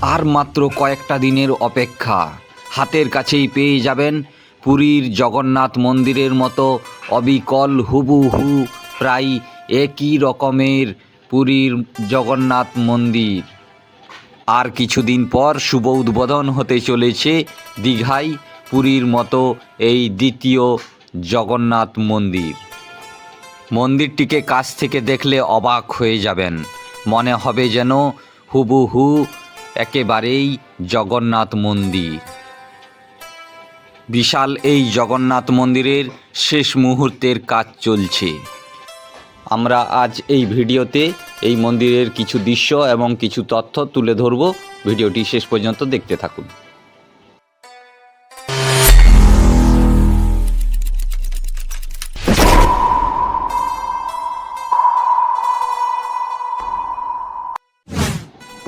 আর মাত্র কয়েকটা দিনের অপেক্ষা। হাতের কাছেই পেয়ে যাবেন পুরীর জগন্নাথ মন্দিরের মতো অবিকল হুবহু প্রায় একই রকমের পুরীর জগন্নাথ মন্দির। আর কিছুদিন পর শুভ উদ্বোধন হতে চলেছে দীঘায় পুরীর মতো এই দ্বিতীয় জগন্নাথ মন্দির। মন্দিরটিকে কাছ থেকে দেখলে অবাক হয়ে যাবেন। মনে হবে যেন হুবহু একেবারেই জগন্নাথ মন্দির। বিশাল এই জগন্নাথ মন্দিরের শেষ মুহূর্তের কাজ চলছে। আমরা আজ এই ভিডিওতে এই মন্দিরের কিছু দৃশ্য এবং কিছু তথ্য তুলে ধরব। ভিডিওটি শেষ পর্যন্ত দেখতে থাকুন।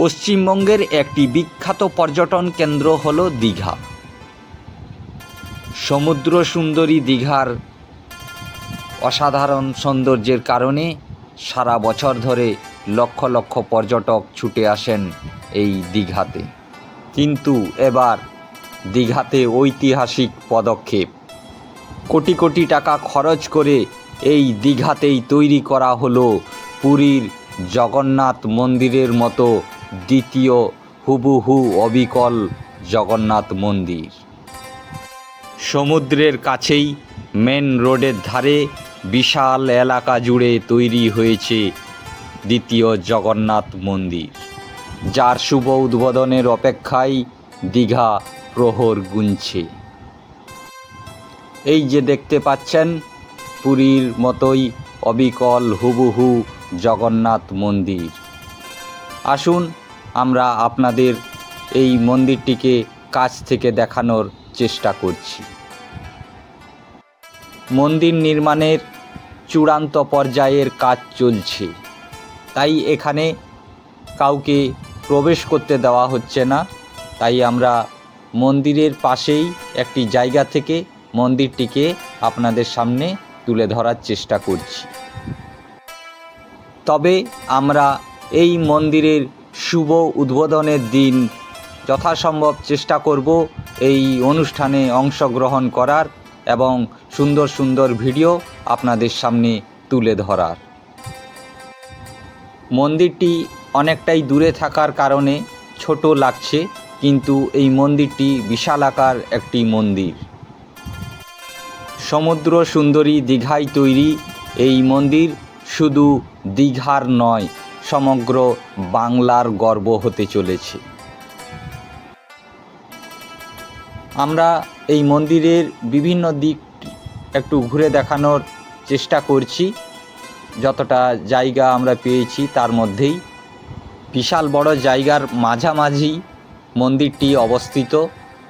পশ্চিমবঙ্গের একটি বিখ্যাত পর্যটন কেন্দ্র হল দীঘা। সমুদ্র সুন্দরী দীঘার অসাধারণ সৌন্দর্যের কারণে সারা বছর ধরে লক্ষ লক্ষ পর্যটক ছুটে আসেন এই দীঘাতে। কিন্তু এবার দীঘাতে ঐতিহাসিক পদক্ষেপ। কোটি কোটি টাকা খরচ করে এই দীঘাতেই তৈরি করা হলো পুরীর জগন্নাথ মন্দিরের মতো দ্বিতীয় হুবুহু অবিকল জগন্নাথ মন্দির। সমুদ্রের কাছেই মেন রোডের ধারে বিশাল এলাকা জুড়ে তৈরি হয়েছে দ্বিতীয় জগন্নাথ মন্দির, যার শুভ উদ্বোধনের অপেক্ষায় দীঘা প্রহর গুনছে। এই যে দেখতে পাচ্ছেন, পুরীর মতোই অবিকল হুবহু জগন্নাথ মন্দির। আসুন আমরা আপনাদের এই মন্দিরটিকে কাছ থেকে দেখানোর চেষ্টা করছি। মন্দির নির্মাণের চূড়ান্ত পর্যায়ের কাজ চলছে। তাই এখানে কাউকে প্রবেশ করতে দেওয়া হচ্ছে না। তাই আমরা মন্দিরের পাশেই একটি জায়গা থেকে মন্দিরটিকে আপনাদের সামনে তুলে ধরার চেষ্টা করছি। তবে আমরা এই মন্দিরের শুভ উদ্বোধনের দিন। যথাসম্ভব চেষ্টা করব এই অনুষ্ঠানে অংশগ্রহণ করার এবং সুন্দর সুন্দর ভিডিও আপনাদের সামনে তুলে ধরার। মন্দিরটি অনেকটাই দূরে থাকার কারণে ছোট লাগছে, কিন্তু এই মন্দিরটি বিশাল আকার একটি মন্দির। সমুদ্র সুন্দরী দীঘায় তৈরি এই মন্দির শুধু দীঘার নয় সমগ্র বাংলার গর্ব হতে চলেছে। আমরা এই মন্দিরের বিভিন্ন দিক একটু ঘুরে দেখানোর চেষ্টা করছি। যতটা জায়গা আমরা পেয়েছি তার মধ্যেই বিশাল বড় জায়গার মাঝামাঝি মন্দিরটি অবস্থিত।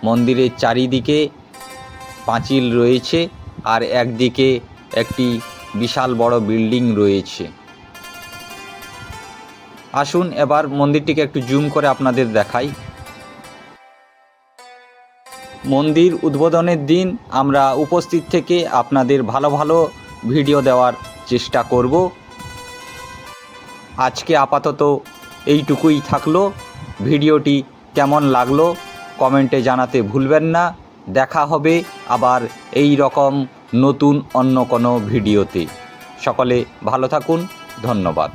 মন্দিরের চারিদিকে পাঁচিল রয়েছে আর একদিকে একটি বিশাল বড় বিল্ডিং রয়েছে। আসুন, এবার মন্দিরটিকে একটু জুম করে আপনাদের দেখাই। মন্দির উদ্বোধনের দিন আমরা উপস্থিত থেকে আপনাদের ভালো ভালো ভিডিও দেওয়ার চেষ্টা করব। আজকে আপাতত এইটুকুই থাকল। ভিডিওটি কেমন লাগল কমেন্টে জানাতে ভুলবেন না। দেখা হবে আবার এই রকম নতুন অন্য কোনো ভিডিওতে। সকলে ভালো থাকুন, ধন্যবাদ।